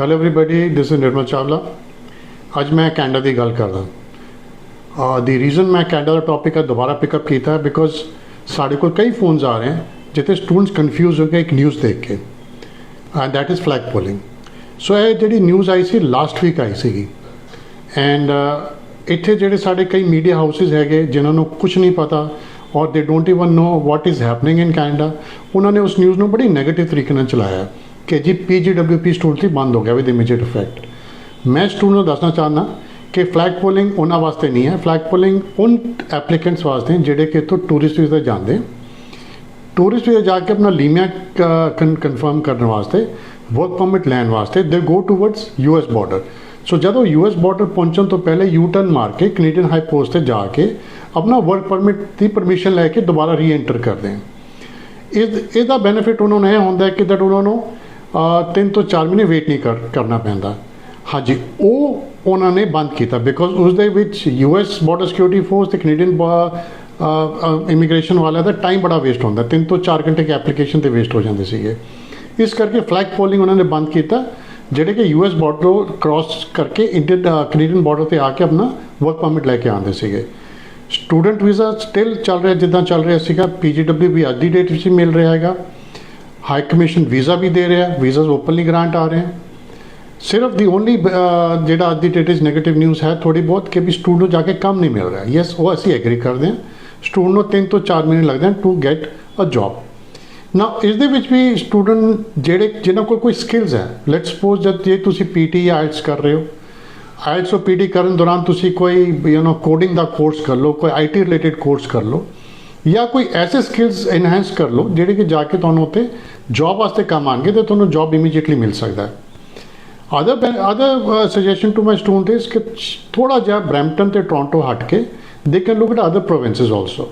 Hello everybody this is Nirmal Chawla ਅੱਜ ਮੈਂ Canada ਦੀ ਗੱਲ ਕਰਦਾ ਆ ਦੀ ਰੀਜ਼ਨ ਮੈਂ ਕੈਨੇਡਾ ਦਾ ਟੌਪਿਕ ਆ ਦੁਬਾਰਾ ਪਿਕਅਪ ਕੀਤਾ ਬਿਕੋਜ਼ ਸਾਡੇ ਕੋਲ ਕਈ ਫੋਨਸ ਆ ਰਹੇ ਹਨ ਜਿੱਥੇ ਸਟੂਡੈਂਟਸ ਕਨਫਿਊਜ਼ ਹੋ ਗਏ ਇੱਕ ਨਿਊਜ਼ ਦੇਖ ਕੇ and that is flagpoling so ਇਹ ਜਿਹੜੀ ਨਿਊਜ਼ ਆਈ ਸੀ ਲਾਸਟ ਵੀਕ ਆਈ ਸੀਗੀ ਐਂਡ ਇੱਥੇ ਜਿਹੜੇ ਸਾਡੇ ਕਈ ਮੀਡੀਆ ਹਾਊਸਿਸ ਹੈਗੇ ਜਿਨ੍ਹਾਂ ਨੂੰ ਕੁਝ ਨਹੀਂ ਪਤਾ ਔਰ they don't even know what is happening in Canada ਉਹਨਾਂ ਨੇ ਉਸ ਨਿਊਜ਼ ਨੂੰ ਬੜੀ 네ਗੇਟਿਵ ਤਰੀਕੇ ਨਾਲ ਚਲਾਇਆ ਕਿ ਜੀ ਪੀਜੀਡਬਲਯੂਪੀ ਸਟੂਡੈਂਟ 'ਤੇ ਬੰਦ ਹੋ ਗਿਆ ਵਿਦ ਇਮੀਡੀਏਟ ਇਫੈਕਟ ਮੈਂ ਸਟੂਡੈਂਟ ਨੂੰ ਦੱਸਣਾ ਚਾਹੁੰਦਾ ਕਿ ਫਲੈਗ ਪੋਲਿੰਗ ਉਹਨਾਂ ਵਾਸਤੇ ਨਹੀਂ ਹੈ। ਫਲੈਗ ਪੋਲਿੰਗ ਉਨ ਐਪਲੀਕੈਂਟਸ ਵਾਸਤੇ ਜਿਹੜੇ ਕਿ ਇੱਥੋਂ ਟੂਰਿਸਟ ਵੀਜ਼ਾ ਜਾਂਦੇ ਟੂਰਿਸਟ ਵੀਜ਼ਾ ਜਾ ਕੇ ਆਪਣਾ ਲੀਮਿਆ ਕਨਫਰਮ ਕਰਨ ਵਾਸਤੇ ਵਰਕ ਪਰਮਿਟ ਲੈਣ ਵਾਸਤੇ they go towards US border so ਜਦੋਂ ਯੂਐਸ ਬਾਰਡਰ ਪਹੁੰਚਣ ਤੋਂ ਪਹਿਲੇ ਯੂ ਟਰਨ ਮਾਰ ਕੇ ਕੈਨੇਡੀਅਨ ਹਾਈ ਪੋਸਟ ਤੇ ਜਾ ਕੇ ਆਪਣਾ ਵਰਕ ਪਰਮਿਟ ਦੀ ਪਰਮਿਸ਼ਨ ਲੈ ਕੇ ਦੁਬਾਰਾ ਰੀਐਂਟਰ ਕਰਦੇ ਹਨ ਇਸ, ਇਹਦਾ ਬੈਨੀਫਿਟ ਉਹਨਾਂ ਨੂੰ ਇਹ ਹੁੰਦਾ ਕਿ ਦਟ ਉਹਨਾਂ ਨੂੰ ਤਿੰਨ ਤੋਂ 4 ਮਹੀਨੇ ਵੇਟ ਨਹੀਂ ਕਰ- ਕਰਨਾ ਪੈਂਦਾ। ਹਾਂਜੀ, ਉਹ ਉਹਨਾਂ ਨੇ ਬੰਦ ਕੀਤਾ ਬਿਕੋਜ਼ ਉਸ ਦੇ ਵਿੱਚ ਯੂਐਸ ਬਾਰਡਰ ਸਿਕਿਉਰਿਟੀ ਫੋਰਸ ਤੇ ਕੈਨੇਡੀਅਨ ਇਮੀਗ੍ਰੇਸ਼ਨ ਵਾਲਿਆਂ ਦਾ ਟਾਈਮ ਬੜਾ ਵੇਸਟ ਹੁੰਦਾ। ਤਿੰਨ ਤੋਂ 4 ਘੰਟੇ ਦੀ ਐਪਲੀਕੇਸ਼ਨ ਤੇ ਵੇਸਟ ਹੋ ਜਾਂਦੇ ਸੀਗੇ। ਇਸ ਕਰਕੇ ਫਲੈਗ ਪੋਲਿੰਗ ਉਹਨਾਂ ਨੇ ਬੰਦ ਕੀਤਾ, ਜਿਹੜੇ ਕਿ ਯੂਐਸ ਬਾਰਡਰ ਕ੍ਰਾਸ ਕਰਕੇ ਇੰਡੀਅਨ ਕੈਨੇਡੀਅਨ ਬਾਰਡਰ ਤੇ ਆ ਕੇ ਆਪਣਾ ਵਰਕ ਪਰਮਿਟ ਲੈ ਕੇ ਆਉਂਦੇ ਸੀਗੇ। ਸਟੂਡੈਂਟ ਵੀਜ਼ਾ ਸਟਿਲ ਚੱਲ ਰਿਹਾ, ਜਿੱਦਾਂ ਚੱਲ ਰਿਹਾ ਸੀਗਾ। ਪੀਜੀਡਬਲਯੂ ਵੀ ਅੱਜ ਦੀ ਡੇਟ ਵਿੱਚ ਹੀ ਮਿਲ ਰਿਹਾ ਹੈਗਾ। ਹਾਈ ਕਮਿਸ਼ਨ ਵੀਜ਼ਾ ਵੀ ਦੇ ਰਿਹਾ ਵੀਜ਼ਾਸ ਓਪਨਲੀ ਗ੍ਰਾਂਟ ਆ ਰਹੇ ਹਨ। ਸਿਰਫ ਦੀ ਓਨਲੀ ਜਿਹੜਾ ਅੱਜ ਦੀ ਡੇਟ ਇਸ 네ਗੇਟਿਵ ਨਿਊਜ਼ ਹੈ ਥੋੜੀ ਬਹੁਤ ਕਿ ਵੀ ਸਟੂਡੈਂਟ ਨੂੰ ਜਾ ਕੇ ਕੰਮ ਨਹੀਂ ਮਿਲ ਰਿਹਾ। ਯੈਸ ਉਹ ਅਸੀਂ ਐਗਰੀ ਕਰਦੇ ਹਾਂ। ਸਟੂਡੈਂਟ ਨੂੰ 3 ਤੋਂ 4 ਮਹੀਨੇ ਲੱਗਦੇ ਹਨ ਟੂ ਗੈਟ ਅ ਜੌਬ ਨਾ ਇਸ ਦੇ ਵਿੱਚ ਵੀ ਸਟੂਡੈਂਟ ਜਿਹੜੇ, ਜਿਨ੍ਹਾਂ ਕੋਲ ਕੋਈ ਸਕਿੱਲਸ ਹੈ ਲੈਟਸ ਸਪੋਜ਼ ਜਦ ਜੇ ਤੁਸੀਂ ਪੀਟੀ ਜਾਂ ਆਇਲਸ ਕਰ ਰਹੇ ਹੋ ਆਇਲਸ ਉਹ ਪੀਟੀ ਕਰਨ ਦੌਰਾਨ ਤੁਸੀਂ ਕੋਈ ਯੂ نو ਕੋਡਿੰਗ ਦਾ ਕੋਰਸ ਕਰ ਲਓ, ਕੋਈ ਆਈਟੀ ਰਿਲੇਟਡ ਕੋਰਸ ਕਰ ਲਓ ਜਾਂ ਕੋਈ ਐਸੇ ਸਕਿੱਲਸ ਇਨਹੈਂਸ ਕਰ ਲਓ ਜਿਹੜੇ ਕਿ ਜਾ ਕੇ ਤੁਹਾਨੂੰ ਉੱਤੇ ਜੌਬ ਵਾਸਤੇ ਕੰਮ ਆਣਗੇ ਤੇ ਤੁਹਾਨੂੰ ਜੌਬ ਇਮੀਡੀਏਟਲੀ ਮਿਲ ਸਕਦਾ ਹੈ। Other other suggestion to my student ਇਸ ਕਿ ਥੋੜਾ ਜਿਹਾ ਬ੍ਰੈਂਪਟਨ ਤੇ ਟੋਰਾਂਟੋ ਹਟ ਕੇ they can look at other provinces also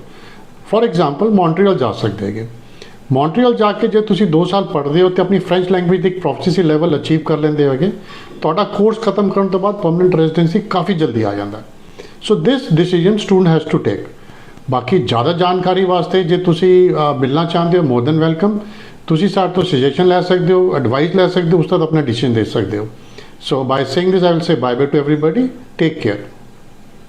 for example Montreal ਜਾ ਸਕਦੇ ਹੈਗੇ। ਮੌਂਟਰੀਅਲ ਜਾ ਕੇ ਜੇ ਤੁਸੀਂ 2 ਸਾਲ ਪੜ੍ਹਦੇ ਹੋ ਤੇ ਆਪਣੀ ਫ੍ਰੈਂਚ ਲੈਂਗੁਏਜ ਦੀ ਇੱਕ ਪ੍ਰੋਫੀਸੀ ਲੈਵਲ ਅਚੀਵ ਕਰ ਲੈਂਦੇ ਹੋਗੇ, ਤੁਹਾਡਾ ਕੋਰਸ ਖਤਮ ਕਰਨ ਤੋਂ ਬਾਅਦ ਪਰਮਨੈਂਟ ਰੈਜ਼ੀਡੈਂਸੀ ਕਾਫੀ ਜਲਦੀ ਆ ਜਾਂਦਾ। So this decision student has to take ਬਾਕੀ ਜ਼ਿਆਦਾ ਜਾਣਕਾਰੀ ਵਾਸਤੇ ਜੇ ਤੁਸੀਂ ਮਿਲਣਾ ਚਾਹੁੰਦੇ ਹੋ ਮੋਰ ਦੈਨ ਵੈਲਕਮ ਤੁਸੀਂ ਸਾਡੇ ਤੋਂ ਸੁਜੈਸ਼ਨ ਲੈ ਸਕਦੇ ਹੋ ਐਡਵਾਈਸ ਲੈ ਸਕਦੇ ਹੋ ਉਸ ਤੋਂ ਬਾਅਦ ਆਪਣਾ ਡਿਸੀਜਨ ਦੇ ਸਕਦੇ ਹੋ। So by saying this I will say bye bye to everybody take care